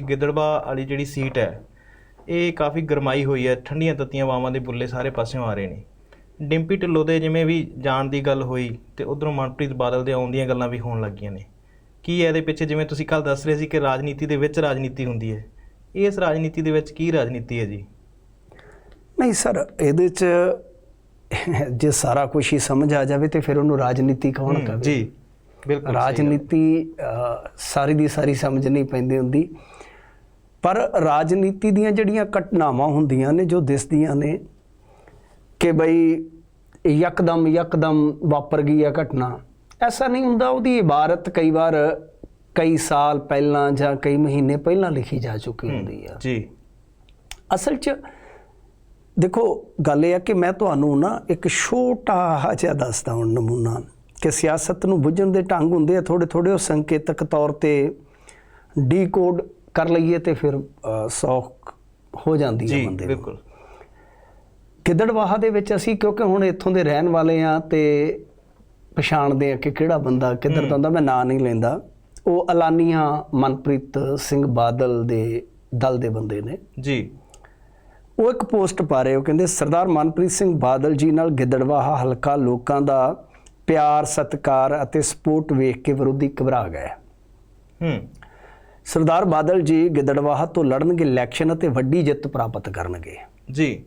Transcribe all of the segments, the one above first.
ਗਿੱਦੜਬਾ ਵਾਲੀ ਜਿਹੜੀ ਸੀਟ ਹੈ ਇਹ ਕਾਫੀ ਗਰਮਾਈ ਹੋਈ ਹੈ ਠੰਡੀਆਂ ਤੱਤੀਆਂ ਵਾਵਾਂ ਦੇ ਬੁੱਲੇ ਸਾਰੇ ਪਾਸਿਓਂ ਆ ਰਹੇ ਨੇ। ਡਿੰਪੀ ਢਿੱਲੋਂ ਦੇ ਜਿਵੇਂ ਵੀ ਜਾਣ ਦੀ ਗੱਲ ਹੋਈ ਤੇ ਉਧਰੋਂ ਮਨਪ੍ਰੀਤ ਬਾਦਲ ਦੇ ਆਉਣ ਦੀਆਂ ਗੱਲਾਂ ਵੀ ਹੋਣ ਲੱਗੀਆਂ ਨੇ। ਕੀ ਹੈ ਇਹਦੇ ਪਿੱਛੇ? ਜਿਵੇਂ ਤੁਸੀਂ ਕੱਲ ਦੱਸ ਰਹੇ ਸੀ ਕਿ ਰਾਜਨੀਤੀ ਦੇ ਵਿੱਚ ਰਾਜਨੀਤੀ ਹੁੰਦੀ ਹੈ। ਇਸ ਰਾਜਨੀਤੀ ਦੇ ਵਿੱਚ ਕੀ ਰਾਜਨੀਤੀ ਹੈ ਜੀ? ਨਹੀਂ ਸਰ ਇਹਦੇ ਚ ਜੇ ਸਾਰਾ ਕੁਝ ਹੀ ਸਮਝ ਆ ਜਾਵੇ ਤੇ ਫਿਰ ਉਹਨੂੰ ਰਾਜਨੀਤੀ ਕੌਣ ਕਹੇ ਜੀ ਬਿਲਕੁਲ। ਰਾਜਨੀਤੀ ਸਾਰੀ ਦੀ ਸਾਰੀ ਸਮਝ ਨਹੀਂ ਪੈਂਦੀ ਹੁੰਦੀ। ਪਰ ਰਾਜਨੀਤੀ ਦੀਆਂ ਜਿਹੜੀਆਂ ਘਟਨਾਵਾਂ ਹੁੰਦੀਆਂ ਨੇ ਜੋ ਦਿਸਦੀਆਂ ਨੇ ਕਿ ਬਈ ਯਕਦਮ ਯਕਦਮ ਵਾਪਰ ਗਈ ਹੈ ਘਟਨਾ ਐਸਾ ਨਹੀਂ ਹੁੰਦਾ ਉਹਦੀ ਇਬਾਰਤ ਕਈ ਵਾਰ ਕਈ ਸਾਲ ਪਹਿਲਾਂ ਜਾਂ ਕਈ ਮਹੀਨੇ ਪਹਿਲਾਂ ਲਿਖੀ ਜਾ ਚੁੱਕੀ ਹੁੰਦੀ ਆ। ਜੀ। ਅਸਲ 'ਚ ਦੇਖੋ ਗੱਲ ਇਹ ਆ ਕਿ ਮੈਂ ਤੁਹਾਨੂੰ ਨਾ ਇੱਕ ਛੋਟਾ ਜਿਹਾ ਦੱਸਦਾ ਹੁਣ ਨਮੂਨਾ ਕਿ ਸਿਆਸਤ ਨੂੰ ਬੁੱਝਣ ਦੇ ਢੰਗ ਹੁੰਦੇ ਆ ਥੋੜੇ ਥੋੜੇ ਉਹ ਸੰਕੇਤਕ ਤੌਰ ਤੇ ਡੀਕੋਡ ਕਰ ਲਈਏ ਤੇ ਫਿਰ ਸੌਖ ਹੋ ਜਾਂਦੀ ਹੈ ਬੰਦੇ ਨੂੰ। ਬਿਲਕੁਲ। ਗਿੱਦੜਵਾਹਾ ਦੇ ਵਿੱਚ ਅਸੀਂ ਕਿਉਂਕਿ ਹੁਣ ਇੱਥੋਂ ਦੇ ਰਹਿਣ ਵਾਲੇ ਆ ਤੇ ਪਛਾਣਦੇ ਆ ਕਿ ਕਿਹੜਾ ਬੰਦਾ ਕਿੱਧਰ ਦਾ ਹੁੰਦਾ ਮੈਂ ਨਾਂ ਨਹੀਂ ਲੈਂਦਾ। ਉਹ ਅਲਾਨੀਆਂ ਮਨਪ੍ਰੀਤ ਸਿੰਘ ਬਾਦਲ ਦੇ ਦਲ ਦੇ ਬੰਦੇ ਨੇ। ਜੀ। ਉਹ ਇੱਕ ਪੋਸਟ ਪਾ ਰਹੇ ਉਹ ਕਹਿੰਦੇ ਸਰਦਾਰ ਮਨਪ੍ਰੀਤ ਸਿੰਘ ਬਾਦਲ ਜੀ ਨਾਲ ਗਿੱਦੜਵਾਹਾ ਹਲਕਾ ਲੋਕਾਂ ਦਾ ਪਿਆਰ ਸਤਿਕਾਰ ਅਤੇ ਸਪੋਰਟ ਵੇਖ ਕੇ ਵਿਰੋਧੀ ਘਬਰਾ ਗਏ। ਹੂੰ। ਸਰਦਾਰ ਬਾਦਲ ਜੀ ਗਿੱਦੜਵਾਹਾ ਤੋਂ ਲੜਨਗੇ ਇਲੈਕਸ਼ਨ ਅਤੇ ਵੱਡੀ ਜਿੱਤ ਪ੍ਰਾਪਤ ਕਰਨਗੇ। ਜੀ।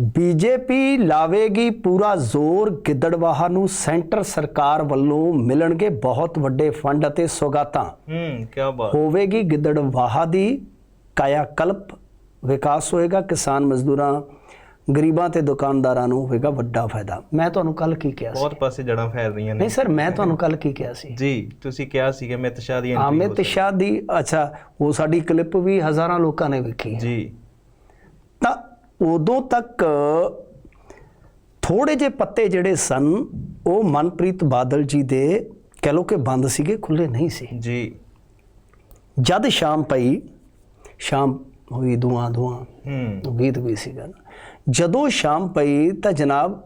ਬੀਜੇਪੀ ਲਾਵੇਗੀ ਪੂਰਾ ਜ਼ੋਰ ਗਿੱਦੜਵਾਹਾ ਨੂੰ ਸੈਂਟਰ ਸਰਕਾਰ ਵੱਲੋਂ ਮਿਲਣਗੇ ਬਹੁਤ ਵੱਡੇ ਫੰਡ ਅਤੇ ਸੌਗਾਤਾਂ। ਹੂੰ ਕੀ ਬਾਤ। ਹੋਵੇਗੀ ਗਿੱਦੜਵਾਹਾ ਦੀ ਕਾਇਆ ਕਲਪ ਵਿਕਾਸ ਹੋਏਗਾ ਕਿਸਾਨ ਮਜ਼ਦੂਰਾਂ ਗਰੀਬਾਂ ਤੇ ਦੁਕਾਨਦਾਰਾਂ ਨੂੰ ਹੋਵੇਗਾ ਵੱਡਾ ਫਾਇਦਾ। ਮੈਂ ਤੁਹਾਨੂੰ ਕੱਲ ਕੀ ਕਿਹਾ ਸੀ? ਬਹੁਤ ਪਾਸੇ ਜੜਾਂ ਫੈਲ ਰਹੀਆਂ ਨੇ। ਨਹੀਂ ਸਰ ਮੈਂ ਤੁਹਾਨੂੰ ਕੱਲ ਕੀ ਕਿਹਾ ਸੀ? ਜੀ ਤੁਸੀਂ ਕਿਹਾ ਸੀ ਕਿ ਮਿਤ ਸ਼ਾਹ ਦੀ entry ਅਮਿਤ ਸ਼ਾਹ ਦੀ ਅੱਛਾ ਉਹ ਸਾਡੀ ਕਲਿੱਪ ਵੀ ਹਜ਼ਾਰਾਂ ਲੋਕਾਂ ਨੇ ਵੇਖੀ। ਜੀ। ਤਾਂ ਉਦੋਂ ਤੱਕ ਥੋੜੇ ਜਿਹੇ ਪੱਤੇ ਜਿਹੜੇ ਸਨ ਉਹ ਮਨਪ੍ਰੀਤ ਬਾਦਲ ਜੀ ਦੇ ਕਹਿ ਲੋ ਕਿ ਬੰਦ ਸੀਗੇ ਖੁੱਲੇ ਨਹੀਂ ਸੀ। ਜੀ। ਜਦ ਸ਼ਾਮ ਪਈ ਸ਼ਾਮ ਹੋਈ ਦੁਆ ਦੁਆ ਹੂੰ। ਗੀਤ ਵੀ ਸੀਗਾ ਨਾ। ਜਦੋਂ ਸ਼ਾਮ ਪਈ ਤਾਂ ਜਨਾਬ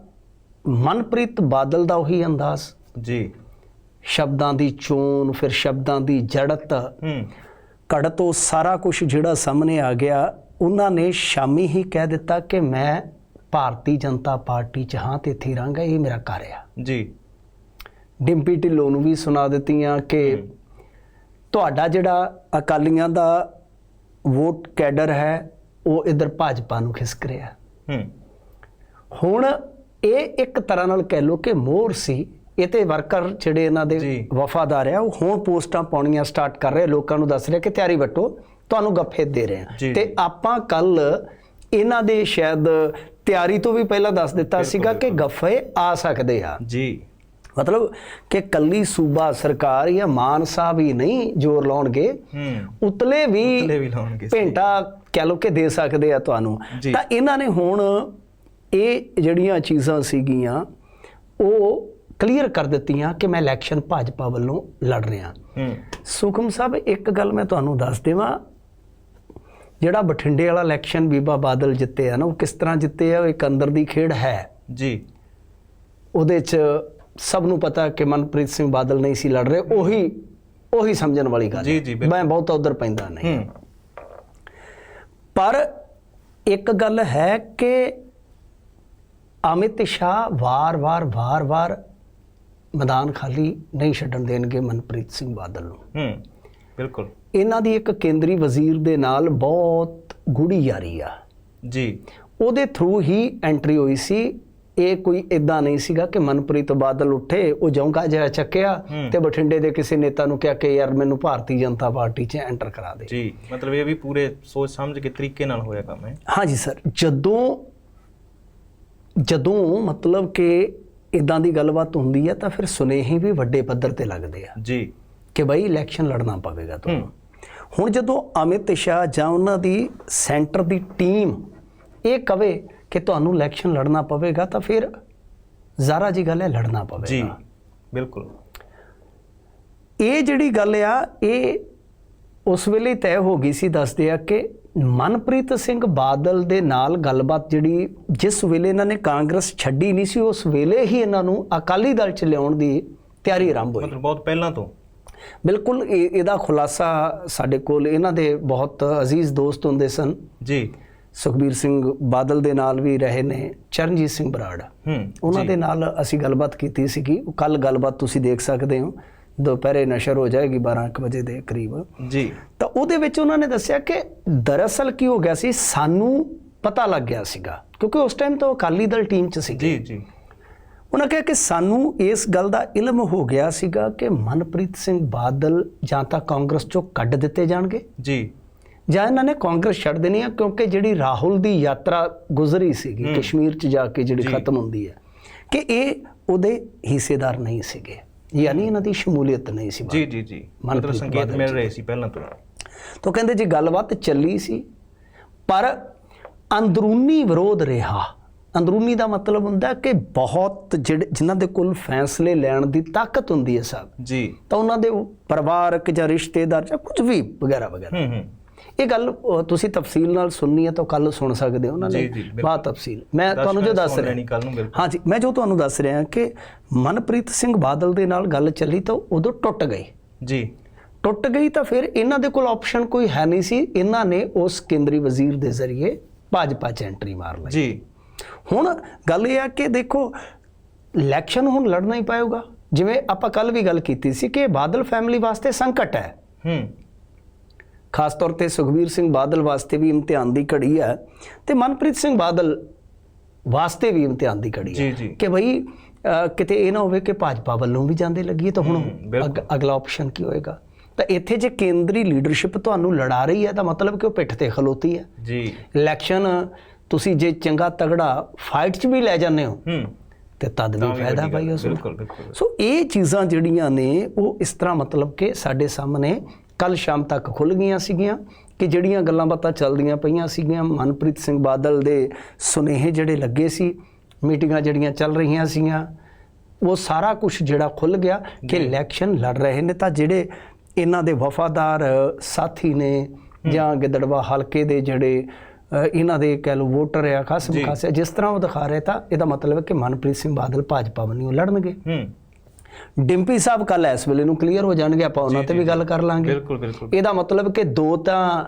ਮਨਪ੍ਰੀਤ ਬਾਦਲ ਦਾ ਉਹੀ ਅੰਦਾਜ਼। ਜੀ। ਸ਼ਬਦਾਂ ਦੀ ਚੋਣ ਫਿਰ ਸ਼ਬਦਾਂ ਦੀ ਜੜਤ। ਹੂੰ। ਉਹ ਸਾਰਾ ਕੁਝ ਜਿਹੜਾ ਸਾਹਮਣੇ ਆ ਗਿਆ ਉਹਨਾਂ ਨੇ ਸ਼ਾਮੀ ਹੀ ਕਹਿ ਦਿੱਤਾ ਕਿ ਮੈਂ ਭਾਰਤੀ ਜਨਤਾ ਪਾਰਟੀ 'ਚ ਹਾਂ ਤੇ ਇੱਥੇ ਹੀ ਰਹਾਂਗਾ ਇਹ ਮੇਰਾ ਘਰ ਆ। ਜੀ। ਡਿੰਪੀ ਢਿੱਲੋਂ ਨੂੰ ਵੀ ਸੁਣਾ ਦਿੱਤੀਆਂ ਕਿ ਤੁਹਾਡਾ ਜਿਹੜਾ ਅਕਾਲੀਆਂ ਦਾ ਵੋਟ ਕੈਡਰ ਹੈ ਉਹ ਇਧਰ ਭਾਜਪਾ ਨੂੰ ਖਿਸਕ ਰਿਹਾ। ਹੂੰ। ਹੁਣ ਇਹ ਇੱਕ ਤਰ੍ਹਾਂ ਨਾਲ ਕਹਿ ਲੋ ਕਿ ਮੋਹਰ ਸੀ ਇਹ ਤੇ ਵਰਕਰ ਜਿਹੜੇ ਇਹਨਾਂ ਦੇ। ਵਫਾਦਾਰ ਆ ਉਹ ਹੁਣ ਪੋਸਟਾਂ ਪਾਉਣੀਆਂ ਸਟਾਰਟ ਕਰ ਰਹੇ ਲੋਕਾਂ ਨੂੰ ਦੱਸ ਰਹੇ ਕਿ ਤਿਆਰੀ ਵੱਟੋ ਤੁਹਾਨੂੰ ਗੱਫੇ ਦੇ ਰਹੇ। ਆ। ਤੇ ਆਪਾਂ ਕੱਲ ਇਹਨਾਂ ਦੇ ਸ਼ਾਇਦ ਤਿਆਰੀ ਤੋਂ ਵੀ ਪਹਿਲਾਂ ਦੱਸ ਦਿੱਤਾ ਸੀਗਾ ਕਿ ਗੱਫੇ ਆ ਸਕਦੇ ਆ। ਜੀ। ਮਤਲਬ ਕਿ ਕੱਲੀ ਸੂਬਾ ਸਰਕਾਰ ਜਾਂ ਮਾਨ ਸਾਹਿਬ ਹੀ ਨਹੀਂ ਜ਼ੋਰ ਲਾਉਣਗੇ। ਹੂੰ। ਉਤਲੇ ਵੀ ਉਤਲੇ ਵੀ ਲਾਉਣਗੇ। ਭੇਂਟਾ ਕਹਿ ਲੋ ਕਿ ਦੇ ਸਕਦੇ ਆ ਤੁਹਾਨੂੰ। ਤਾਂ ਇਹਨਾਂ ਨੇ ਹੁਣ ਇਹ ਜਿਹੜੀਆਂ ਚੀਜ਼ਾਂ ਸੀਗੀਆਂ ਉਹ ਕਲੀਅਰ ਕਰ ਦਿੱਤੀਆਂ ਕਿ ਮੈਂ ਇਲੈਕਸ਼ਨ ਭਾਜਪਾ ਵੱਲੋਂ ਲੜ ਰਿਹਾ। ਹੂੰ। ਸੁਖਮ ਸਾਹਿਬ ਇੱਕ ਗੱਲ ਮੈਂ ਤੁਹਾਨੂੰ ਦੱਸ ਦੇਵਾਂ। ਜਿਹੜਾ ਬਠਿੰਡੇ ਵਾਲਾ ਇਲੈਕਸ਼ਨ ਬੀਬਾ ਬਾਦਲ ਜਿੱਤੇ ਆ ਨਾ ਉਹ ਕਿਸ ਤਰ੍ਹਾਂ ਜਿੱਤੇ ਆ ਉਹ ਇੱਕ ਅੰਦਰ ਦੀ ਖੇਡ ਹੈ। ਜੀ। ਉਹਦੇ 'ਚ ਸਭ ਨੂੰ ਪਤਾ ਕਿ ਮਨਪ੍ਰੀਤ ਸਿੰਘ ਬਾਦਲ ਨਹੀਂ ਸੀ ਲੜ ਰਹੇ ਉਹੀ ਉਹੀ ਸਮਝਣ ਵਾਲੀ ਗੱਲ ਹੈ। ਮੈਂ ਬਹੁਤ ਉਧਰ ਪੈਂਦਾ ਨਹੀਂ। ਪਰ ਇੱਕ ਗੱਲ ਹੈ ਕਿ ਅਮਿਤ ਸ਼ਾਹ ਵਾਰ-ਵਾਰ ਵਾਰ-ਵਾਰ ਮੈਦਾਨ ਖਾਲੀ ਨਹੀਂ ਛੱਡਣ ਦੇਣਗੇ ਮਨਪ੍ਰੀਤ ਸਿੰਘ ਬਾਦਲ ਨੂੰ। ਹੂੰ ਬਿਲਕੁਲ। ਇਹਨਾਂ ਦੀ ਇੱਕ ਕੇਂਦਰੀ ਵਜ਼ੀਰ ਦੇ ਨਾਲ ਬਹੁਤ ਗੂੜੀ ਯਾਰੀ ਆ। ਜੀ। ਉਹਦੇ ਥਰੂ ਹੀ ਐਂਟਰੀ ਹੋਈ ਸੀ ਇਹ ਕੋਈ ਇਦਾਂ ਨਹੀਂ ਸੀਗਾ ਕਿ ਮਨਪ੍ਰੀਤ ਬਾਦਲ ਉੱਠੇ ਉਹ ਜੌਂਕਾ ਜਿਹਾ ਚੱਕਿਆ। ਤੇ ਬਠਿੰਡੇ ਦੇ ਕਿਸੇ ਨੇਤਾ ਨੂੰ ਕਿਹਾ ਕਿ ਯਾਰ ਮੈਨੂੰ ਭਾਰਤੀ ਜਨਤਾ ਪਾਰਟੀ 'ਚ ਐਂਟਰ ਕਰਾ ਦੇ। ਜੀ ਮਤਲਬ ਇਹ ਵੀ ਪੂਰੇ ਸੋਚ ਸਮਝ ਕੇ ਤਰੀਕੇ ਨਾਲ ਹੋਇਆ ਕੰਮ ਹੈ ਹਾਂਜੀ ਸਰ ਜਦੋਂ ਜਦੋਂ ਮਤਲਬ ਕਿ ਇਦਾਂ ਦੀ ਗੱਲਬਾਤ ਹੁੰਦੀ ਹੈ ਤਾਂ ਫਿਰ ਸੁਨੇਹੇ ਵੀ ਵੱਡੇ ਪੱਧਰ ਤੇ ਲੱਗਦੇ ਆ। ਜੀ। ਕਿ ਬਈ ਇਲੈਕਸ਼ਨ ਲੜਨਾ ਪਵੇਗਾ ਤੁਹਾਨੂੰ। ਹੁਣ ਜਦੋਂ ਅਮਿਤ ਸ਼ਾਹ ਜਾਂ ਉਹਨਾਂ ਦੀ ਸੈਂਟਰ ਦੀ ਟੀਮ ਇਹ ਕਵੇ ਕਿ ਤੁਹਾਨੂੰ ਇਲੈਕਸ਼ਨ ਲੜਨਾ ਪਵੇਗਾ ਤਾਂ ਫਿਰ ਜ਼ਾਰਾ ਜੀ ਗੱਲ ਹੈ ਲੜਨਾ ਜੀ ਪਵੇਗਾ ਬਿਲਕੁਲ। ਇਹ ਜਿਹੜੀ ਗੱਲ ਆ ਇਹ ਉਸ ਵੇਲੇ ਤੈਅ ਹੋ ਗਈ ਸੀ ਦੱਸਦੇ ਆ ਕਿ ਮਨਪ੍ਰੀਤ ਸਿੰਘ ਬਾਦਲ ਦੇ ਨਾਲ ਗੱਲਬਾਤ ਜਿਹੜੀ ਜਿਸ ਵੇਲੇ ਇਹਨਾਂ ਨੇ ਕਾਂਗਰਸ ਛੱਡੀ ਨਹੀਂ ਸੀ ਉਸ ਵੇਲੇ ਹੀ ਇਹਨਾਂ ਨੂੰ ਅਕਾਲੀ ਦਲ ਚ ਲਿਆਉਣ ਦੀ ਤਿਆਰੀ ਆਰੰਭ ਹੋਈ। ਮਤਲਬ ਬਹੁਤ ਪਹਿਲਾਂ ਤੋਂ। ਬਿਲਕੁਲ ਇਹ- ਇਹਦਾ ਖੁਲਾਸਾ ਸਾਡੇ ਕੋਲ ਇਹਨਾਂ ਦੇ ਬਹੁਤ ਅਜ਼ੀਜ਼ ਦੋਸਤ ਹੁੰਦੇ ਸਨ। ਜੀ। ਸੁਖਬੀਰ ਸਿੰਘ ਬਾਦਲ ਦੇ ਨਾਲ ਵੀ ਰਹੇ ਨੇ ਚਰਨਜੀਤ ਸਿੰਘ ਬਰਾੜ। ਉਹਨਾਂ ਦੇ ਨਾਲ ਅਸੀਂ ਗੱਲਬਾਤ ਕੀਤੀ ਸੀਗੀ। ਕੱਲ ਗੱਲਬਾਤ ਤੁਸੀਂ ਦੇਖ ਸਕਦੇ ਹੋ। ਦੁਪਹਿਰੇ ਨਸ਼ਰ ਹੋ ਜਾਏਗੀ 12 ਕੁ ਵਜੇ ਦੇ ਕਰੀਬ। ਜੀ। ਤਾਂ ਉਹਦੇ ਵਿੱਚ ਉਹਨਾਂ ਨੇ ਦੱਸਿਆ ਕਿ ਦਰਅਸਲ ਕੀ ਹੋ ਗਿਆ ਸੀ? ਸਾਨੂੰ ਪਤਾ ਲੱਗ ਗਿਆ ਸੀਗਾ। ਕਿਉਂਕਿ ਉਸ ਟਾਈਮ ਤਾਂ ਅਕਾਲੀ ਦਲ ਟੀਮ 'ਚ ਸੀ ਜੀ ਜੀ। ਉਹਨਾਂ ਕਿਹਾ ਕਿ ਸਾਨੂੰ ਇਸ ਗੱਲ ਦਾ ਇਲਮ ਹੋ ਗਿਆ ਸੀਗਾ ਕਿ ਮਨਪ੍ਰੀਤ ਸਿੰਘ ਬਾਦਲ ਜਾਂ ਤਾਂ ਕਾਂਗਰਸ 'ਚੋਂ ਕੱਢ ਦਿੱਤੇ ਜਾਣਗੇ। ਜੀ। ਜਾਂ ਇਹਨਾਂ ਨੇ ਕਾਂਗਰਸ ਛੱਡ ਦੇਣੀ ਆ ਕਿਉਂਕਿ ਜਿਹੜੀ ਰਾਹੁਲ ਦੀ ਯਾਤਰਾ ਗੁਜ਼ਰੀ ਸੀਗੀ। ਕਸ਼ਮੀਰ 'ਚ ਜਾ ਕੇ ਜਿਹੜੀ। ਖਤਮ ਹੁੰਦੀ ਹੈ ਕਿ ਇਹ ਉਹਦੇ ਹਿੱਸੇਦਾਰ ਨਹੀਂ ਸੀਗੇ ਯਾਨੀ ਇਹਨਾਂ ਦੀ ਸ਼ਮੂਲੀਅਤ ਨਹੀਂ ਸੀ ਜੀ ਜੀ ਜੀ। ਮਤਲਬ ਸੰਕੇਤ ਮਿਲ। ਰਹੇ ਸੀ ਪਹਿਲਾਂ ਤੋਂ। ਤਾਂ ਕਹਿੰਦੇ ਜੀ ਗੱਲਬਾਤ ਚੱਲੀ ਸੀ ਪਰ ਅੰਦਰੂਨੀ ਵਿਰੋਧ ਰਿਹਾ। ਅੰਦਰੂਨੀ ਦਾ ਮਤਲਬ ਹੁੰਦਾ ਕਿ ਬਹੁਤ ਜਿਹੜੇ ਜਿਨ੍ਹਾਂ ਦੇ ਕੋਲ ਫੈਸਲੇ ਲੈਣ ਦੀ ਤਾਕਤ ਹੁੰਦੀ ਹੈ ਸਾਹਿਬ ਜੀ। ਤਾਂ ਉਹਨਾਂ ਦੇ ਪਰਿਵਾਰਕ ਜਾਂ ਰਿਸ਼ਤੇਦਾਰ ਜਾਂ ਕੁਝ ਵੀ ਵਗੈਰਾ ਵਗੈਰਾ। ਹੂੰ ਹੂੰ। ਇਹ ਗੱਲ ਤੁਸੀਂ ਤਫਸੀਲ ਨਾਲ ਸੁਣਨੀ ਹੈ ਤਾਂ ਕੱਲ ਸੁਣ ਸਕਦੇ ਹੋ ਉਹਨਾਂ ਨੇ। ਬਾਤ ਤਫਸੀਲ। ਮੈਂ ਤੁਹਾਨੂੰ ਜੋ ਦੱਸ ਰਿਹਾ। ਹਾਂਜੀ ਮੈਂ ਜੋ ਤੁਹਾਨੂੰ ਦੱਸ ਰਿਹਾ ਕਿ ਮਨਪ੍ਰੀਤ ਸਿੰਘ ਬਾਦਲ ਦੇ ਨਾਲ ਗੱਲ ਚੱਲੀ ਤਾਂ ਉਦੋਂ ਟੁੱਟ ਗਈ। ਜੀ। ਟੁੱਟ ਗਈ ਤਾਂ ਫਿਰ ਇਹਨਾਂ ਦੇ ਕੋਲ ਆਪਸ਼ਨ ਕੋਈ ਹੈ ਨਹੀਂ ਸੀ। ਇਹਨਾਂ ਨੇ ਉਸ ਕੇਂਦਰੀ ਵਜ਼ੀਰ ਦੇ ਜ਼ਰੀਏ ਭਾਜਪਾ 'ਚ ਐਂਟਰੀ ਮਾਰ ਲਈ। ਜੀ। ਹੁਣ ਗੱਲ ਇਹ ਆ ਕਿ ਦੇਖੋ ਇਲੈਕਸ਼ਨ ਹੁਣ ਲੜਨਾ ਹੀ ਪਏਗਾ। ਜਿਵੇਂ ਆਪਾਂ ਕੱਲ ਵੀ ਗੱਲ ਕੀਤੀ ਸੀ ਕਿ ਬਾਦਲ ਫੈਮਿਲੀ ਵਾਸਤੇ ਸੰਕਟ ਹੈ। ਹੂੰ। ਖਾਸ ਤੌਰ ਤੇ ਸੁਖਬੀਰ ਸਿੰਘ ਬਾਦਲ ਵਾਸਤੇ ਵੀ ਇਮਤਿਹਾਨ ਦੀ ਘੜੀ ਹੈ ਤੇ ਮਨਪ੍ਰੀਤ ਸਿੰਘ ਬਾਦਲ ਵਾਸਤੇ ਵੀ ਇਮਤਿਹਾਨ ਦੀ ਘੜੀ ਹੈ। ਕਿ ਭਈ ਕਿਤੇ ਇਹ ਨਾ ਹੋਵੇ ਕਿ ਭਾਜਪਾ ਵੱਲੋਂ ਵੀ ਜਾਂਦੇ ਲੱਗੀਏ ਤਾਂ ਹੁਣ ਅਗਲਾ ਆਪਸ਼ਨ ਕੀ ਹੋਏਗਾ? ਤਾਂ ਇੱਥੇ ਜੇ ਕੇਂਦਰੀ ਲੀਡਰਸ਼ਿਪ ਤੁਹਾਨੂੰ ਲੜਾ ਰਹੀ ਹੈ ਤਾਂ ਮਤਲਬ ਕਿ ਉਹ ਪਿੱਠ ਤੇ ਖਲੋਤੀ ਹੈ। ਜੀ। ਇਲੈਕਸ਼ਨ ਤੁਸੀਂ ਜੇ ਚੰਗਾ ਤਗੜਾ ਫਾਈਟ 'ਚ ਵੀ ਲੈ ਜਾਂਦੇ ਹੋ ਤੇ ਤਦ ਵੀ ਫਾਇਦਾ ਭਾਈ ਉਸ ਨੂੰ। ਸੋ ਇਹ ਚੀਜ਼ਾਂ ਜਿਹੜੀਆਂ ਨੇ ਉਹ ਇਸ ਤਰ੍ਹਾਂ ਮਤਲਬ ਕਿ ਸਾਡੇ ਸਾਹਮਣੇ ਕੱਲ ਸ਼ਾਮ ਤੱਕ ਖੁੱਲ ਗਈਆਂ ਸੀਗੀਆਂ ਕਿ ਜਿਹੜੀਆਂ ਗੱਲਾਂ ਬਾਤਾਂ ਚੱਲਦੀਆਂ ਪਈਆਂ ਸੀਗੀਆਂ ਮਨਪ੍ਰੀਤ ਸਿੰਘ ਬਾਦਲ ਦੇ ਸੁਨੇਹੇ ਜਿਹੜੇ ਲੱਗੇ ਸੀ ਮੀਟਿੰਗਾਂ ਜਿਹੜੀਆਂ ਚੱਲ ਰਹੀਆਂ ਸੀਗੀਆਂ ਉਹ ਸਾਰਾ ਕੁਝ ਜਿਹੜਾ ਖੁੱਲ ਗਿਆ ਕਿ ਇਲੈਕਸ਼ਨ ਲੜ ਰਹੇ ਨੇ ਤਾਂ ਜਿਹੜੇ ਇਹਨਾਂ ਦੇ ਵਫਾਦਾਰ ਸਾਥੀ ਨੇ ਜਾਂ ਗਿੱਦੜਵਾ ਹਲਕੇ ਦੇ ਜਿਹੜੇ ਇਹਨਾਂ ਦੇ ਕਹਿ ਲਓ ਵੋਟਰ ਆ ਖਾਸ। ਖਾਸ ਜਿਸ ਤਰ੍ਹਾਂ ਉਹ ਦਿਖਾ ਰਹੇ ਤਾਂ ਇਹਦਾ ਮਤਲਬ ਹੈ ਕਿ ਮਨਪ੍ਰੀਤ ਸਿੰਘ ਬਾਦਲ ਭਾਜਪਾ ਵੱਲੋਂ ਲੜਨਗੇ। ਹੂੰ। ਡਿੰਪੀ ਸਾਹਿਬ ਕੱਲ ਇਸ ਵੇਲੇ ਨੂੰ ਕਲੀਅਰ ਹੋ ਜਾਣਗੇ ਆਪਾਂ ਉਹਨਾਂ ਤੇ ਵੀ ਗੱਲ ਕਰ ਲਾਂਗੇ। ਬਿਲਕੁਲ ਬਿਲਕੁਲ। ਇਹਦਾ ਮਤਲਬ ਕਿ ਦੋ ਤਾਂ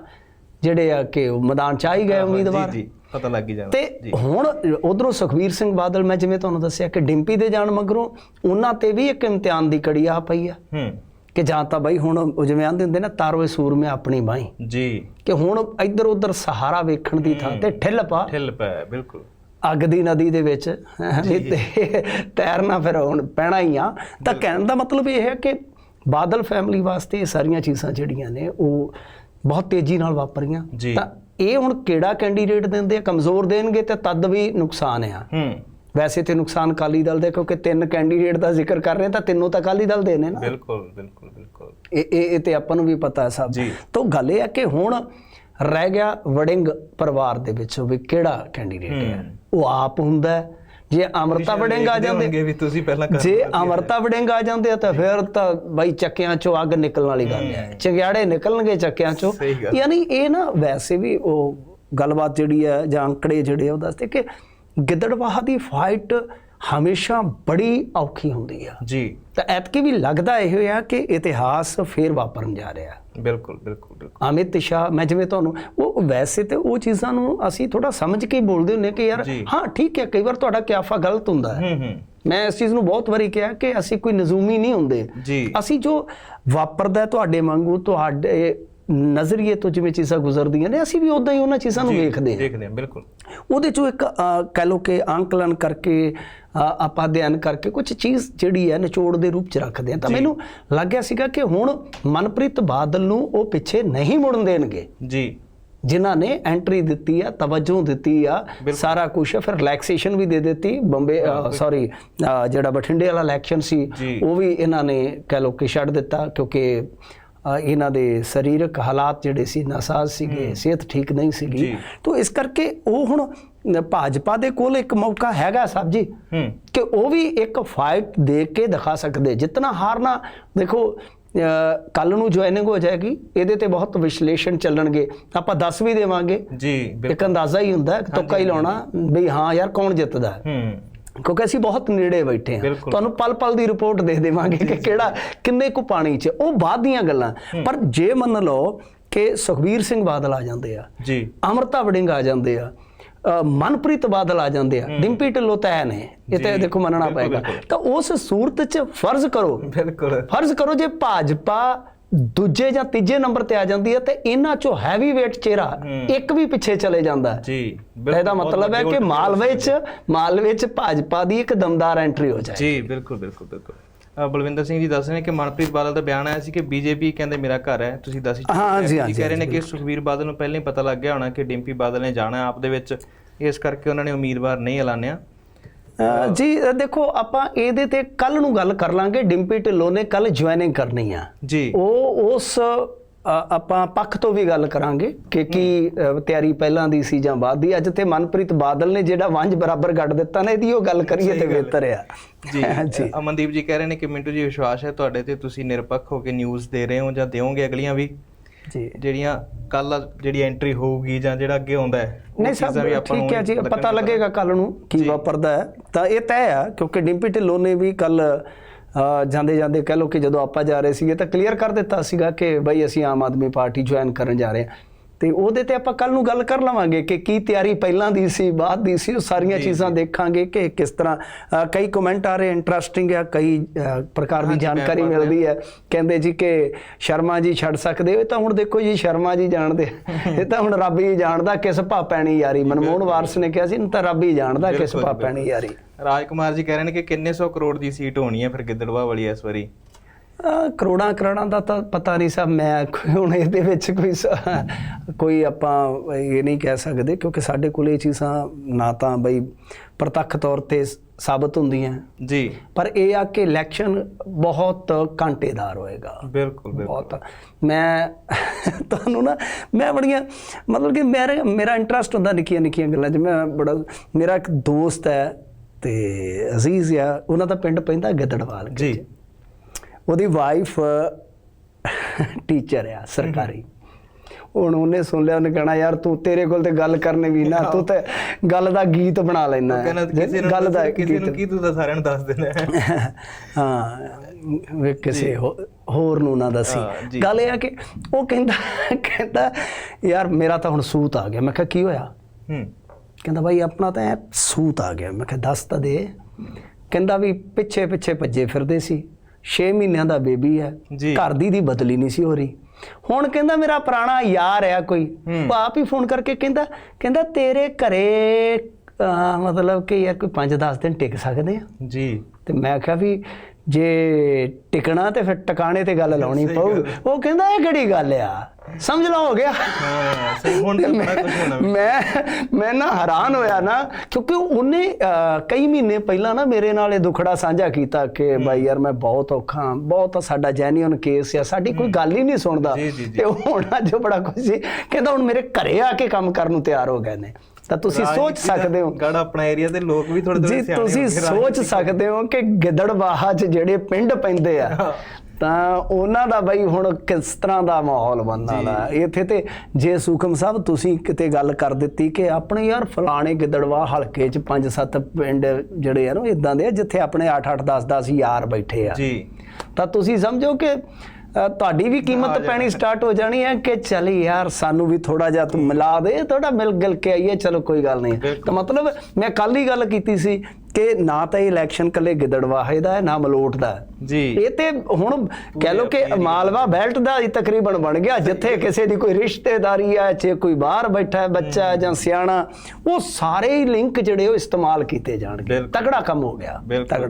ਜਿਹੜੇ ਆ ਕਿ ਮੈਦਾਨ ਚ ਆ ਹੀ ਗਏ ਉਮੀਦਵਾਰ। ਜੀ ਜੀ ਪਤਾ ਲੱਗ ਹੀ ਜਾਣਾ। ਤੇ ਹੁਣ ਉਧਰੋਂ ਸੁਖਵੀਰ ਸਿੰਘ ਬਾਦਲ ਮੈਂ ਜਿਵੇਂ ਤੁਹਾਨੂੰ ਦੱਸਿਆ ਕਿ ਡਿੰਪੀ ਦੇ ਜਾਣ ਮਗਰੋਂ ਉਹਨਾਂ ਤੇ ਵੀ ਇੱਕ ਇਮਤਿਹਾਨ ਦੀ ਕੜੀ ਆ ਪਈ ਆ। ਹੂੰ। ਕਿ ਜਾਂ ਤਾਂ ਬਈ ਹੁਣ ਜਿਵੇਂ ਆਂਦੇ ਹੁੰਦੇ ਨਾ ਤਾਰੋਏ ਸੂਰਮੇ ਆਪਣੀ ਬਾਈ ਜੀ। ਕਿ ਹੁਣ ਇੱਧਰ ਉੱਧਰ ਸਹਾਰਾ ਵੇਖਣ ਦੀ ਥਾਂ ਤੇ ਠਿੱਲ ਪਾ। ਠਿੱਲ ਪੈ ਬਿਲਕੁਲ। ਅੱਗ ਦੀ ਨਦੀ ਦੇ ਵਿੱਚ ਤੇ ਤੈਰਨਾ ਫਿਰ ਹੁਣ ਪੈਣਾ ਹੀ ਆ। ਤਾਂ ਕਹਿਣ ਦਾ ਮਤਲਬ ਇਹ ਹੈ ਕਿ ਬਾਦਲ ਫੈਮਿਲੀ ਵਾਸਤੇ ਇਹ ਸਾਰੀਆਂ ਚੀਜ਼ਾਂ ਜਿਹੜੀਆਂ ਨੇ ਉਹ ਬਹੁਤ ਤੇਜ਼ੀ ਨਾਲ ਵਾਪਰੀਆਂ। ਤਾਂ ਇਹ ਹੁਣ ਕਿਹੜਾ ਕੈਂਡੀਡੇਟ ਦਿੰਦੇ ਆ? ਕਮਜ਼ੋਰ ਦੇਣਗੇ ਤੇ ਤਦ ਵੀ ਨੁਕਸਾਨ ਆ। ਹੂੰ। ਵੈਸੇ ਤੇ ਨੁਕਸਾਨ ਅਕਾਲੀ ਦਲ ਦੇ ਕਿਉਂਕਿ ਤਿੰਨ ਕੈਂਡੀਡੇਟ ਦਾ ਜ਼ਿਕਰ ਕਰ ਰਹੇ ਤਾਂ ਤਿੰਨੋਂ ਤਾਂ ਅਕਾਲੀ ਦਲ ਦੇ ਨੇ ਨਾ। ਬਿਲਕੁਲ ਬਿਲਕੁਲ ਬਿਲਕੁਲ। ਇਹ ਇਹ ਤੇ ਆਪਾਂ ਨੂੰ ਵੀ ਪਤਾ ਹੈ ਸਭ। ਤਾਂ ਗੱਲ ਇਹ ਹੈ ਕਿ ਹੁਣ ਰਹਿ ਗਿਆ ਵੜਿੰਗ ਪਰਿਵਾਰ ਦੇ ਵਿੱਚੋਂ ਵੀ ਕਿਹੜਾ ਕੈਂਡੀਡੇਟ ਹੈ। ਉਹ ਆਪ ਹੁੰਦਾ। ਜੇ ਅਮਰਤਾ ਵੜਿੰਗ ਆ ਜਾਂਦੇ ਵੀ ਤੁਸੀਂ ਪਹਿਲਾਂ ਕਰ ਜੇ ਅਮਰਤਾ ਵੜਿੰਗ ਆ ਜਾਂਦੇ ਆ ਤਾਂ ਫਿਰ ਤਾਂ ਬਾਈ ਚੱਕਿਆਂ ਚੋਂ ਅੱਗ ਨਿਕਲਣ ਵਾਲੀ ਗੱਲ ਹੈ। ਚੰਗਿਆੜੇ ਨਿਕਲਣਗੇ ਚੱਕਿਆਂ ਚੋਂ। ਯਾਨੀ ਇਹ ਨਾ ਵੈਸੇ ਵੀ ਉਹ ਗੱਲਬਾਤ ਜਿਹੜੀ ਹੈ ਜਾਂ ਅੰਕੜੇ ਜਿਹੜੇ ਆ ਉਹ ਦੱਸਦੇ ਕਿ ਗਿੱਦੜਵਾਹਾ ਦੀ ਫਾਈਟ ਹਮੇਸ਼ਾ ਬੜੀ ਔਖੀ ਹੁੰਦੀ ਆ। ਜੀ। ਤਾਂ ਐਤਕੀ ਵੀ ਲੱਗਦਾ ਇਹ ਹੋਇਆ ਕਿ ਇਤਿਹਾਸ ਫੇਰ ਵਾਪਰਨ ਜਾ ਰਿਹਾ। ਬਿਲਕੁਲ ਬਿਲਕੁਲ ਬਿਲਕੁਲ। ਅਮਿਤ ਸ਼ਾਹ ਮੈਂ ਜਿਵੇਂ ਤੁਹਾਨੂੰ ਉਹ ਵੈਸੇ ਤੇ ਉਹ ਚੀਜ਼ਾਂ ਨੂੰ ਅਸੀਂ ਥੋੜਾ ਸਮਝ ਕੇ ਬੋਲਦੇ ਹੁੰਨੇ ਕਿ ਯਾਰ। ਹਾਂ ਠੀਕ ਹੈ ਕਈ ਵਾਰ ਤੁਹਾਡਾ ਕਿਆਫਾ ਗਲਤ ਹੁੰਦਾ ਹੈ। ਹੂੰ ਹੂੰ। ਮੈਂ ਇਸ ਚੀਜ਼ ਨੂੰ ਬਹੁਤ ਵਾਰੀ ਕਿਹਾ ਕਿ ਅਸੀਂ ਕੋਈ ਨਜ਼ੂਮੀ ਨਹੀਂ ਹੁੰਦੇ। ਅਸੀਂ ਜੋ ਵਾਪਰਦਾ ਤੁਹਾਡੇ ਵਾਂਗੂ ਤੁਹਾਡੇ ਨਜ਼ਰੀਏ ਤੋਂ ਜਿਵੇਂ ਚੀਜ਼ਾਂ ਗੁਜ਼ਰਦੀਆਂ ਨੇ ਅਸੀਂ ਵੀ ਉਦਾਂ ਹੀ ਉਹਨਾਂ ਚੀਜ਼ਾਂ ਨੂੰ ਵੇਖਦੇ ਹਾਂ। ਦੇਖਦੇ ਹਾਂ ਬਿਲਕੁਲ। ਉਹਦੇ ਚੋਂ ਇੱਕ ਕਹਿ ਲਓ ਕਿ ਆਂਕਲਨ ਕਰਕੇ ਆਪਾਂ ਅਧਿਐਨ ਕਰਕੇ ਕੁਝ ਚੀਜ਼ ਜਿਹੜੀ ਹੈ ਨਿਚੋੜ ਦੇ ਰੂਪ ਚ ਰੱਖਦੇ ਆ ਤਾਂ ਮੈਨੂੰ ਲੱਗਿਆ ਸੀਗਾ ਕਿ ਹੁਣ ਮਨਪ੍ਰੀਤ ਬਾਦਲ ਨੂੰ ਉਹ ਪਿੱਛੇ ਨਹੀਂ ਮੁੜਨ ਦੇਣਗੇ। ਜੀ। ਜਿਨ੍ਹਾਂ ਨੇ ਐਂਟਰੀ ਦਿੱਤੀ ਆ ਤਵੱਜੋ ਦਿੱਤੀ ਆ ਸਾਰਾ ਕੁਝ ਫਿਰ ਰਿਲੈਕਸੇਸ਼ਨ ਵੀ ਦੇ ਦਿੱਤੀ। ਬੰਬੇ ਸੌਰੀ ਜਿਹੜਾ ਬਠਿੰਡੇ ਵਾਲਾ ਇਲੈਕਸ਼ਨ ਸੀ। ਉਹ ਵੀ ਇਹਨਾਂ ਨੇ ਕਹਿ ਲਓ ਕਿ ਛੱਡ ਦਿੱਤਾ ਕਿਉਂਕਿ ਇਹਨਾਂ ਦੇ ਸਰੀਰਕ ਹਾਲਾਤ ਜਿਹੜੇ ਸੀ ਨਾਸਾਜ਼ ਸੀਗੇ ਸਿਹਤ ਠੀਕ ਨਹੀਂ ਸੀਗੀ। ਤੋਂ ਇਸ ਕਰਕੇ ਉਹ ਹੁਣ ਭਾਜਪਾ ਦੇ ਕੋਲ ਇੱਕ ਮੌਕਾ ਹੈਗਾ ਸਾਹਿਬ ਜੀ ਕਿ ਉਹ ਵੀ ਇੱਕ ਫਾਈਟ ਦੇ ਕੇ ਦਿਖਾ ਸਕਦੇ ਜਿੰਨਾ ਹਾਰਨਾ ਦੇਖੋ ਕੱਲ ਨੂੰ ਜੁਆਇਨਿੰਗ ਹੋ ਜਾਏਗੀ ਇਹਦੇ ਤੇ ਬਹੁਤ ਵਿਸ਼ਲੇਸ਼ਣ ਚੱਲਣਗੇ। ਆਪਾਂ ਦੱਸ ਵੀ ਦੇਵਾਂਗੇ। ਜੀ ਇੱਕ ਅੰਦਾਜ਼ਾ ਹੀ ਹੁੰਦਾ ਤੁੱਕਾ ਹੀ ਲਾਉਣਾ ਵੀ ਹਾਂ ਯਾਰ ਕੌਣ ਜਿੱਤਦਾ। ਹੈ। ਕਿਉਂਕਿ ਅਸੀਂ ਬਹੁਤ ਨੇੜੇ ਬੈਠੇ ਹਾਂ। ਤੁਹਾਨੂੰ ਪਲ ਪਲ ਦੀ ਰਿਪੋਰਟ ਦੇ ਦੇਵਾਂਗੇ ਕਿ ਕਿਹੜਾ ਕਿੰਨੇ ਕੁ ਪਾਣੀ 'ਚ। ਉਹ ਬਾਅਦ ਦੀਆਂ ਗੱਲਾਂ। ਪਰ ਜੇ ਮੰਨ ਲਓ ਕਿ ਸੁਖਬੀਰ ਸਿੰਘ ਬਾਦਲ ਆ ਜਾਂਦੇ ਆ ਜੀ। ਅਮਰਤਾ ਵੜਿੰਗ ਆ ਜਾਂਦੇ ਆ ਮਨਪ੍ਰੀਤ ਬਾਦਲ ਆ ਜਾਂਦੇ ਆ। ਡਿੰਪੀ ਢਿੱਲੋਂ ਤੈ ਨੇ। ਇਹ ਤਾਂ ਦੇਖੋ ਮੰਨਣਾ ਪਏਗਾ। ਤਾਂ ਉਸ ਸੂਰਤ 'ਚ ਫਰਜ਼ ਕਰੋ। ਬਿਲਕੁਲ। ਫਰਜ਼ ਕਰੋ ਜੇ ਭਾਜਪਾ ਦੂਜੇ ਜਾਂ ਤੀਜੇ ਨੰਬਰ ਤੇ ਆ ਜਾਂਦੀ ਹੈ ਤੇ ਇਹਨਾਂ ਚੋਂ ਹੈਵੀ weight ਚਿਹਰਾ ਇੱਕ ਵੀ ਪਿੱਛੇ ਚਲੇ ਜਾਂਦਾ ਹੈ। ਜੀ ਇਹਦਾ ਮਤਲਬ ਹੈ ਕਿ ਮਾਲਵੇ 'ਚ ਮਾਲਵੇ 'ਚ ਭਾਜਪਾ ਦੀ ਇੱਕ ਦਮਦਾਰ ਐਂਟਰੀ ਹੋ ਜਾਏ ਜੀ ਬਿਲਕੁਲ ਬਿਲਕੁਲ ਬਿਲਕੁਲ। ਬਲਵਿੰਦਰ ਸਿੰਘ ਜੀ ਦੱਸ ਰਹੇ ਨੇ ਕਿ ਮਨਪ੍ਰੀਤ ਬਾਦਲ ਦਾ ਬਿਆਨ ਆਇਆ ਸੀ ਕਿ ਬੀਜੇਪੀ ਕਹਿੰਦੇ ਮੇਰਾ ਘਰ ਹੈ ਤੁਸੀਂ ਦੱਸ ਹੀ ਚੁੱਕੇ ਹਾਂ। ਜੀ, ਕਹਿ ਰਹੇ ਨੇ ਕਿ ਸੁਖਵੀਰ ਬਾਦਲ ਨੂੰ ਪਹਿਲਾਂ ਹੀ ਪਤਾ ਲੱਗ ਗਿਆ ਹੋਣਾ ਕਿ ਡਿੰਪੀ ਬਾਦਲ ਨੇ ਜਾਣਾ ਆਪ ਦੇ ਵਿੱਚ ਇਸ ਕਰਕੇ ਉਹਨਾਂ ਨੇ ਉਮੀਦਵਾਰ ਨਹੀਂ ਐਲਾਨਿਆ। ਜੀ ਦੇਖੋ ਆਪਾਂ ਇਹਦੇ ਤੇ ਕੱਲ ਨੂੰ ਗੱਲ ਕਰ ਲਾਂਗੇ ਡਿੰਪੀ ਢਿੱਲੋਂ ਨੇ ਕੱਲ ਜੁਆਇਨਿੰਗ ਕਰਨੀ ਆ। ਜੀ। ਉਹ ਉਸ ਆਪਾਂ ਪੱਖ ਤੋਂ ਵੀ ਗੱਲ ਕਰਾਂਗੇ ਕਿ ਕੀ ਤਿਆਰੀ ਪਹਿਲਾਂ ਦੀ ਸੀ ਜਾਂ ਬਾਅਦ ਦੀ। ਅੱਜ ਤੇ ਮਨਪ੍ਰੀਤ ਬਾਦਲ ਨੇ ਜਿਹੜਾ ਵੰਜ ਬਰਾਬਰ ਗੱਡ ਦਿੱਤਾ ਨਾ ਇਹਦੀ ਉਹ ਗੱਲ ਕਰੀਏ ਤੇ ਬਿਹਤਰ ਆ। ਜੀ ਅਮਨਦੀਪ ਜੀ ਕਹਿ ਰਹੇ ਨੇ ਕਿ ਮਿੰਟੂ ਜੀ ਵਿਸ਼ਵਾਸ ਹੈ ਤੁਹਾਡੇ ਤੇ ਤੁਸੀਂ ਨਿਰਪੱਖ ਹੋ ਕੇ ਨਿਊਜ਼ ਦੇ ਰਹੇ ਹੋ ਜਾਂ ਦਿਓਗੇ ਅਗਲੀਆਂ ਵੀ? ਜੀ। ਜਿਹੜੀਆਂ ਕੱਲ ਜਿਹੜੀ ਐਂਟਰੀ ਹੋਊਗੀ ਜਾਂ ਜਿਹੜਾ ਅੱਗੇ ਆਉਂਦਾ ਹੈ ਨਹੀਂ ਸਭ ਠੀਕ ਹੈ ਜੀ ਪਤਾ ਲੱਗੇਗਾ ਕੱਲ ਨੂੰ ਕੀ ਵਾਪਰਦਾ ਹੈ। ਤਾਂ ਇਹ ਤੈਅ ਆ ਕਿਉਂਕਿ ਡਿੰਪੀ ਢਿੱਲੋਂ ਨੇ ਵੀ ਕੱਲ ਜਾਂਦੇ ਜਾਂਦੇ ਕਹਿ ਲਓ ਕਿ ਜਦੋਂ ਆਪਾਂ ਜਾ ਰਹੇ ਸੀਗੇ ਤਾਂ ਕਲੀਅਰ ਕਰ ਦਿੱਤਾ ਸੀਗਾ ਕਿ ਬਈ ਅਸੀਂ ਆਮ ਆਦਮੀ ਪਾਰਟੀ ਜੁਆਇਨ ਕਰਨ ਜਾ ਰਹੇ ਹਾਂ। ਤੇ ਉਹਦੇ ਤੇ ਆਪਾਂ ਕੱਲ ਨੂੰ ਗੱਲ ਕਰ ਲਵਾਂਗੇ ਕਿ ਕੀ ਤਿਆਰੀ ਪਹਿਲਾਂ ਦੀ ਸੀ ਬਾਅਦ ਦੀ ਸੀ ਉਹ ਸਾਰੀਆਂ ਚੀਜ਼ਾਂ ਦੇਖਾਂਗੇ ਕਿ ਕਿਸ ਤਰ੍ਹਾਂ ਕਈ ਕਮੈਂਟ ਆ ਰਹੇ ਇੰਟਰਸਟਿੰਗ ਆ ਕਈ ਪ੍ਰਕਾਰ ਦੀ ਜਾਣਕਾਰੀ। ਮਿਲਦੀ ਹੈ। ਕਹਿੰਦੇ ਜੀ ਕਿ ਸ਼ਰਮਾ ਜੀ ਛੱਡ ਸਕਦੇ ਹੋ ਤਾਂ ਹੁਣ ਦੇਖੋ ਜੀ ਸ਼ਰਮਾ ਜੀ ਜਾਣਦੇ। ਇਹ ਤਾਂ ਹੁਣ ਰੱਬ ਹੀ ਜਾਣਦਾ ਕਿਸ ਭਾ ਪੈਣੀ ਯਾਰੀ। ਮਨਮੋਹਨ ਵਾਰਸ ਨੇ ਕਿਹਾ ਸੀ ਤਾਂ ਰੱਬ ਹੀ ਜਾਣਦਾ ਕਿਸ ਭਾ। ਪੈਣੀ ਯਾਰੀ। ਰਾਜਕੁਮਾਰ ਜੀ ਕਹਿ ਰਹੇ ਨੇ ਕਿ ਕਿੰਨੇ ਸੌ ਕਰੋੜ ਦੀ ਸੀਟ ਹੋਣੀ ਹੈ ਫਿਰ ਗਿੱਦੜਵਾ ਵਾਲੀ ਇਸ ਵਾਰੀ। ਕਰੋੜਾਂ ਕਰੋੜਾਂ ਦਾ ਤਾਂ ਪਤਾ ਨਹੀਂ ਸਭ ਮੈਂ ਹੁਣ ਇਹਦੇ ਵਿੱਚ ਕੋਈ ਕੋਈ ਆਪਾਂ ਇਹ ਨਹੀਂ ਕਹਿ ਸਕਦੇ ਕਿਉਂਕਿ ਸਾਡੇ ਕੋਲ ਇਹ ਚੀਜ਼ਾਂ ਨਾ ਤਾਂ ਬਈ ਪ੍ਰਤੱਖ ਤੌਰ ਤੇ ਸਾਬਤ ਹੁੰਦੀਆਂ। ਜੀ। ਪਰ ਇਹ ਆ ਕਿ ਇਲੈਕਸ਼ਨ ਬਹੁਤ ਕਾਂਟੇਦਾਰ ਹੋਏਗਾ। ਬਿਲਕੁਲ ਬਹੁਤ। ਮੈਂ ਤੁਹਾਨੂੰ ਨਾ ਮੈਂ ਬੜੀਆਂ ਮਤਲਬ ਕਿ ਮੇਰਾ ਮੇਰਾ ਇੰਟਰਸਟ ਹੁੰਦਾ ਨਿੱਕੀਆਂ ਨਿੱਕੀਆਂ ਗੱਲਾਂ ਮੈਂ ਬੜਾ ਮੇਰਾ ਇੱਕ ਦੋਸਤ ਹੈ ਤੇ ਅਜ਼ੀਜ਼ ਆ ਉਹਨਾਂ ਦਾ ਪਿੰਡ ਪੈਂਦਾ ਗਿੱਦੜਵਾਲ ਜੀ। ਉਹਦੀ ਵਾਈਫ ਟੀਚਰ ਆ ਸਰਕਾਰੀ। ਹੁਣ ਉਹਨੇ ਸੁਣ ਲਿਆ ਉਹਨੇ ਕਹਣਾ ਯਾਰ ਤੂੰ ਤੇਰੇ ਕੋਲ ਤੇ ਗੱਲ ਕਰਨੇ ਵੀ ਨਾ ਤੂੰ ਤੇ ਗੱਲ ਦਾ ਗੀਤ ਬਣਾ ਲੈਣਾ ਗੱਲ ਦਾ ਕਿਸੇ ਨੂੰ ਕੀ ਤੂੰ ਤਾਂ ਸਾਰਿਆਂ ਨੂੰ ਦੱਸ ਦੇਣਾ ਹੈ। ਵੀ ਕਿਸੇ ਹੋਰ ਨੂੰ ਨਾ ਦੱਸੀ। ਗੱਲ ਇਹ ਆ ਕਿ ਉਹ ਕਹਿੰਦਾ ਕਹਿੰਦਾ ਯਾਰ ਮੇਰਾ ਤਾਂ ਹੁਣ ਸੂਤ ਆ ਗਿਆ। ਮੈਂ ਕਿਹਾ ਕੀ ਹੋਇਆ? ਹੂੰ। ਕਹਿੰਦਾ ਬਾਈ ਆਪਣਾ ਤਾਂ ਸੂਤ ਆ ਗਿਆ। ਮੈਂ ਕਿਹਾ ਦੱਸ ਤਾਂ ਦੇ। ਕਹਿੰਦਾ ਵੀ ਪਿੱਛੇ ਪਿੱਛੇ ਭੱਜੇ ਫਿਰਦੇ ਸੀ। 6 ਮਹੀਨਿਆਂ ਦਾ ਬੇਬੀ ਹੈ। ਘਰ ਦੀ ਦੀ ਬਦਲੀ ਨਹੀਂ ਸੀ ਹੋ ਰਹੀ। ਹੁਣ ਕਹਿੰਦਾ ਮੇਰਾ ਪੁਰਾਣਾ ਯਾਰ ਆ ਕੋਈ। ਆਪ ਹੀ ਫੋਨ ਕਰਕੇ ਕਹਿੰਦਾ ਕਹਿੰਦਾ ਤੇਰੇ ਘਰੇ ਮਤਲਬ ਕਿ ਯਾਰ ਕੋਈ 5-10 ਦਿਨ ਟਿਕ ਸਕਦੇ ਆ? ਜੀ। ਤੇ ਮੈਂ ਕਿਹਾ ਵੀ ਜੇ ਟਿਕਣਾ ਤੇ ਫਿਰ ਟਿਕਾਣੇ ਤੇ ਗੱਲ ਲਾਉਣੀ ਪਊ। ਉਹ ਕਹਿੰਦਾ ਇਹ ਕਿਹੜੀ ਗੱਲ ਆ? ਸਮਝ ਲਾ ਹੋ ਗਿਆ? ਹੁਣ। ਮੈਂ ਮੈਂ ਨਾ ਹੈਰਾਨ ਹੋਇਆ ਨਾ ਕਿਉਂਕਿ ਉਹਨੇ ਕਈ ਮਹੀਨੇ ਪਹਿਲਾਂ ਨਾ ਮੇਰੇ ਨਾਲ ਇਹ ਦੁਖੜਾ ਸਾਂਝਾ ਕੀਤਾ ਕਿ ਬਾਈ ਯਾਰ ਮੈਂ ਬਹੁਤ ਔਖਾ ਬਹੁਤ ਸਾਡਾ ਜੈਨੂਇਨ ਕੇਸ ਆ ਸਾਡੀ ਕੋਈ ਗੱਲ ਹੀ ਨਹੀਂ ਸੁਣਦਾ। ਤੇ ਹੁਣ ਅੱਜ ਬੜਾ ਖੁਸ਼ ਸੀ। ਕਹਿੰਦਾ ਹੁਣ ਮੇਰੇ ਘਰੇ ਆ ਕੇ ਕੰਮ ਕਰਨ ਨੂੰ ਤਿਆਰ ਹੋ ਗਏ ਨੇ। ਤਾਂ ਤੁਸੀਂ ਸੋਚ ਦਾ ਸਕਦੇ ਹੋ। ਗੜ ਆਪਣਾ ਏਰੀਆ ਤੇ ਲੋਕ ਵੀ ਥੋੜੇ ਜੀ ਥੋੜੇ ਸਿਆਣੇ ਤੁਸੀਂ ਹੋ ਗਏ, ਸੋਚ ਸਕਦੇ ਹੋ ਕਿ ਗਿੱਦੜਬਾਹਾ 'ਚ ਜਿਹੜੇ ਪਿੰਡ ਪੈਂਦੇ ਆ ਤਾਂ ਉਹਨਾਂ ਦਾ ਬਈ ਹੁਣ ਕਿਸ ਤਰ੍ਹਾਂ ਦਾ ਮਾਹੌਲ ਬਣਨਾ ਦਾ ਇੱਥੇ ਤੇ ਜੇ ਸੁਖਮ ਸਾਹਿਬ ਤੁਸੀਂ ਕਿਤੇ ਗੱਲ ਕਰ ਦਿੱਤੀ ਕਿ ਆਪਣੇ ਯਾਰ ਫਲਾਣੇ ਗਿੱਦੜਵਾਹ ਹਲਕੇ 'ਚ 5-7 ਪਿੰਡ ਜਿਹੜੇ ਆ ਨਾ ਇਦਾਂ ਦੇ ਆ ਜਿੱਥੇ ਆਪਣੇ 8-8 10-10 ਯਾਰ ਬੈਠੇ ਆ। ਜੀ। ਤਾਂ ਤੁਸੀਂ ਸਮਝੋ ਕਿ ਤੁਹਾਡੀ ਵੀ ਕੀਮਤ ਪੈਣੀ ਸਟਾਰਟ ਹੋ ਜਾਣੀ ਹੈ ਕਿ ਚੱਲ ਯਾਰ ਸਾਨੂੰ ਵੀ ਥੋੜਾ ਜਿਹਾ ਤੂੰ ਮਿਲਾ ਦੇ ਥੋੜਾ ਮਿਲ ਗਿਲ ਕੇ ਆਈਏ ਚਲੋ ਕੋਈ ਗੱਲ ਨਹੀਂ। ਤਾਂ ਮਤਲਬ ਮੈਂ ਕੱਲ ਹੀ ਗੱਲ ਕੀਤੀ ਸੀ ਕਿ ਨਾ ਤਾਂ ਇਹ ਇਲੈਕਸ਼ਨ ਕੱਲੇ ਗਿੱਦੜਵਾਹੇ ਦਾ ਹੈ ਨਾ ਮਲੋਟ ਦਾ ਜੀ। ਇਹ ਤੇ ਹੁਣ ਕਹਿ ਲੋ ਕਿ ਮਾਲਵਾ ਬੈਲਟ ਦਾ ਹੀ ਤਕਰੀਬਨ ਬਣ ਗਿਆ ਜਿੱਥੇ ਕਿਸੇ ਦੀ ਕੋਈ ਰਿਸ਼ਤੇਦਾਰੀ ਹੈ ਚੇ ਕੋਈ ਬਾਹਰ ਬੈਠਾ ਹੈ ਬੱਚਾ ਜਾਂ ਸਿਆਣਾ ਉਹ ਸਾਰੇ ਹੀ ਲਿੰਕ ਜਿਹੜੇ ਉਹ ਇਸਤੇਮਾਲ ਕੀਤੇ ਜਾਣਗੇ। ਤਗੜਾ ਕੰਮ ਹੋ ਗਿਆ। ਤਗੜਾ